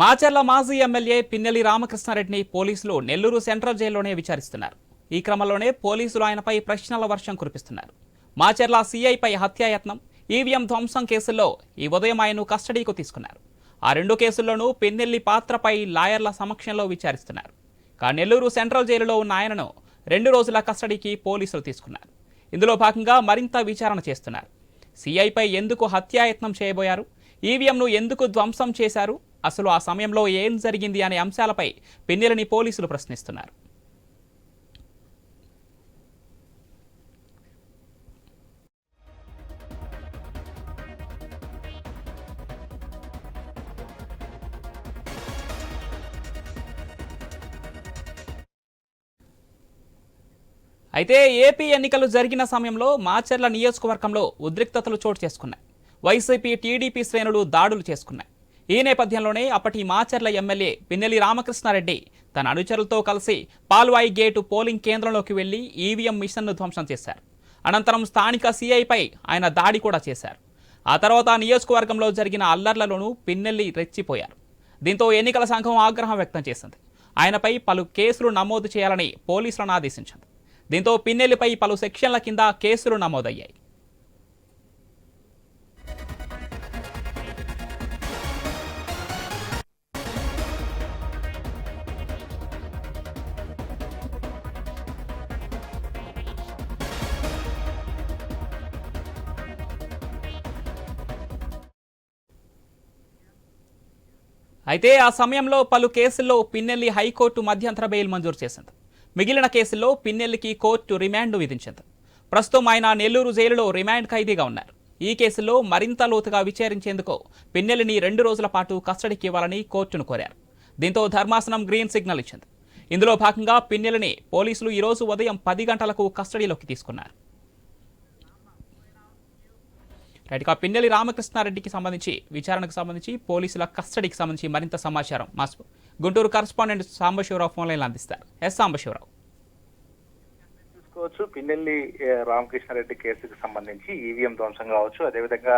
మాచర్ల మాజీ ఎమ్మెల్యే పిన్నెల్లి రామకృష్ణారెడ్డిని పోలీసులు నెల్లూరు సెంట్రల్ జైల్లోనే విచారిస్తున్నారు. ఈ క్రమంలోనే పోలీసులు ఆయనపై ప్రశ్నల వర్షం కురిపిస్తున్నారు. మాచర్ల సీఐపై హత్యాయత్నం ఈవీఎం ధ్వంసం కేసుల్లో ఈ ఉదయం ఆయన్ను కస్టడీకి తీసుకున్నారు. ఆ రెండు కేసుల్లోనూ పిన్నెల్లి పాత్రపై లాయర్ల సమక్షంలో విచారిస్తున్నారు. కా నెల్లూరు సెంట్రల్ జైలులో ఉన్న ఆయనను రెండు రోజుల కస్టడీకి పోలీసులు తీసుకున్నారు. ఇందులో భాగంగా మరింత విచారణ చేస్తున్నారు. సీఐపై ఎందుకు హత్యాయత్నం చేయబోయారు? ఈవీఎంను ఎందుకు ధ్వంసం చేశారు? అసలు ఆ సమయంలో ఏం జరిగింది అనే అంశాలపై పిన్నెలని పోలీసులు ప్రశ్నిస్తున్నారు. అయితే ఏపీ ఎన్నికలు జరిగిన సమయంలో మాచర్ల నియోజకవర్గంలో ఉద్రిక్తతలు చోటు చేసుకున్నాయి. వైసీపీ టీడీపీ శ్రేణులు దాడులు చేసుకున్నాయి. ఈ నేపథ్యంలోనే అప్పటి మాచర్ల ఎమ్మెల్యే పిన్నెల్లి రామకృష్ణారెడ్డి తన అనుచరులతో కలిసి పాల్వాయి గేటు పోలింగ్ కేంద్రంలోకి వెళ్ళి ఈవీఎం మిషన్ను ధ్వంసం చేశారు. అనంతరం స్థానిక సీఐపై ఆయన దాడి కూడా చేశారు. ఆ తర్వాత నియోజకవర్గంలో జరిగిన అల్లర్లలోనూ పిన్నెల్లి రెచ్చిపోయారు. దీంతో ఎన్నికల సంఘం ఆగ్రహం వ్యక్తం చేసింది. ఆయనపై పలు కేసులు నమోదు చేయాలని పోలీసులను ఆదేశించింది. దీంతో పిన్నెల్లిపై పలు సెక్షన్ల కింద కేసులు నమోదయ్యాయి. అయితే ఆ సమయంలో పలు కేసుల్లో పిన్నెల్లి హైకోర్టు మధ్యంతర బెయిల్ మంజూరు చేసింది. మిగిలిన కేసుల్లో పిన్నెల్లికి కోర్టు రిమాండ్ విధించింది. ప్రస్తుతం ఆయన నెల్లూరు జైలులో రిమాండ్ ఖైదీగా ఉన్నారు. ఈ కేసులో మరింత లోతుగా విచారించేందుకు పిన్నెల్లిని రెండు రోజుల పాటు కస్టడీకి ఇవ్వాలని కోర్టును కోరారు. దీంతో ధర్మాసనం గ్రీన్ సిగ్నల్ ఇచ్చింది. ఇందులో భాగంగా పిన్నెల్లిని పోలీసులు ఈరోజు ఉదయం పది గంటలకు కస్టడీలోకి తీసుకున్నారు. రైట్ ఇక పిన్నెల్లి రామకృష్ణారెడ్డికి సంబంధించి విచారణకు సంబంధించి పోలీసుల కస్టడీకి సంబంధించి మరింత సమాచారం మా గుంటూరు కరస్పాండెంట్ సాంబశివరావు ఫోన్లైన్లో అందిస్తారు. ఎస్ సాంబశివరావు. చూసుకోవచ్చు. పిన్నెల్లి రామకృష్ణారెడ్డి కేసుకు సంబంధించి ఈవీఎం ధ్వంసం కావచ్చు. అదేవిధంగా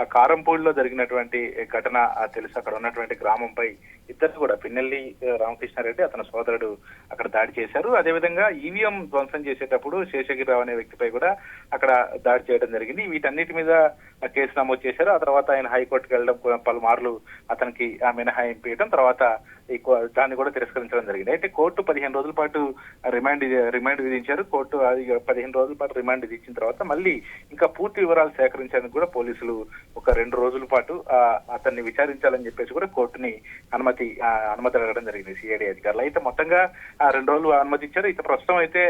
ఆ కారంపూడిలో జరిగినటువంటి ఘటన తెలుసు. అక్కడ ఉన్నటువంటి గ్రామంపై ఇద్దరు కూడా పిన్నెల్లి రామకృష్ణారెడ్డి అతని సోదరుడు అక్కడ దాడి చేశారు. అదేవిధంగా ఈవీఎం ధ్వంసం చేసేటప్పుడు శేషగిరిరావు అనే వ్యక్తిపై కూడా అక్కడ దాడి చేయడం జరిగింది. వీటన్నిటి మీద కేసు నమోదు చేశారు. ఆ తర్వాత ఆయన హైకోర్టుకు వెళ్ళడం పలుమార్లు అతనికి ఆ మినహాయింపు ఇవ్వడం తర్వాత దాన్ని కూడా తిరస్కరించడం జరిగింది. అయితే కోర్టు పదిహేను రోజుల పాటు రిమాండ్ రిమాండ్ విధించారు. కోర్టు పదిహేను రోజుల పాటు రిమాండ్ విధించిన తర్వాత మళ్ళీ ఇంకా పూర్తి వివరాలు సేకరించడానికి కూడా పోలీసులు ఒక రెండు రోజుల పాటు ఆ, అతన్ని విచారించాలని చెప్పేసి కూడా కోర్టుని అనుమతి అనుమతి అనుమతి అడగడం జరిగింది సిఐడి అధికారులు. అయితే మొత్తంగా ఆ రెండు రోజులు అనుమతి ఇచ్చారు అయితే ప్రస్తుతం అయితే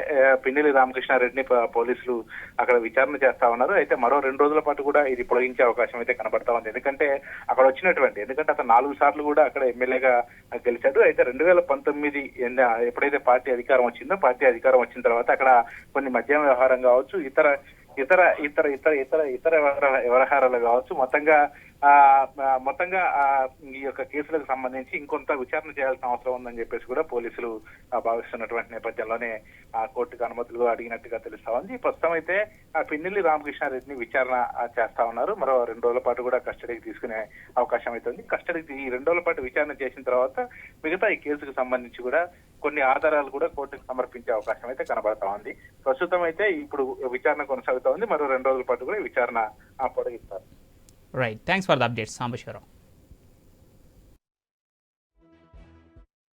పిన్నెలి పిన్నెల్లి రామకృష్ణారెడ్డిని పోలీసులు అక్కడ విచారణ చేస్తా ఉన్నారు. అయితే మరో రెండు రోజుల పాటు కూడా ఇది పొడిగించే అవకాశం అయితే కనబడతా ఉంది. ఎందుకంటే అక్కడ వచ్చినటువంటి ఎందుకంటే అతను నాలుగు సార్లు కూడా అక్కడ ఎమ్మెల్యేగా గెలిచాడు. అయితే రెండు వేల పంతొమ్మిది ఎప్పుడైతే పార్టీ అధికారం వచ్చిందో పార్టీ అధికారం వచ్చిన తర్వాత అక్కడ కొన్ని మద్యం వ్యవహారం కావచ్చు ఇతర ఇతర ఇతర ఇతర ఇతర ఇతర వ్యవహారాలు కావచ్చు. మొత్తంగా ఆ మొత్తంగా ఆ, ఈ యొక్క కేసులకు సంబంధించి ఇంకొంత విచారణ చేయాల్సిన అవసరం ఉందని చెప్పేసి కూడా పోలీసులు భావిస్తున్నటువంటి నేపథ్యంలోనే ఆ కోర్టుకు అనుమతులు అడిగినట్టుగా తెలుస్తా ఉంది. ప్రస్తుతం అయితే ఆ పిన్నెల్లి రామకృష్ణారెడ్డిని విచారణ చేస్తా ఉన్నారు. మరో రెండు రోజుల పాటు కూడా కస్టడీకి తీసుకునే అవకాశం అయితే ఉంది కస్టడీకి ఈ రెండు రోజుల పాటు విచారణ చేసిన తర్వాత మిగతా ఈ కేసుకు సంబంధించి కూడా కొన్ని ఆధారాలు కూడా కోర్టుకు సమర్పించే అవకాశం అయితే కనబడతా ఉంది. ప్రస్తుతం అయితే ఇప్పుడు విచారణ కొనసాగుతా ఉంది. మరో రెండు రోజుల పాటు కూడా విచారణ ఆ, పొడిగిస్తారు. Right thanks for the update Sambasivarao.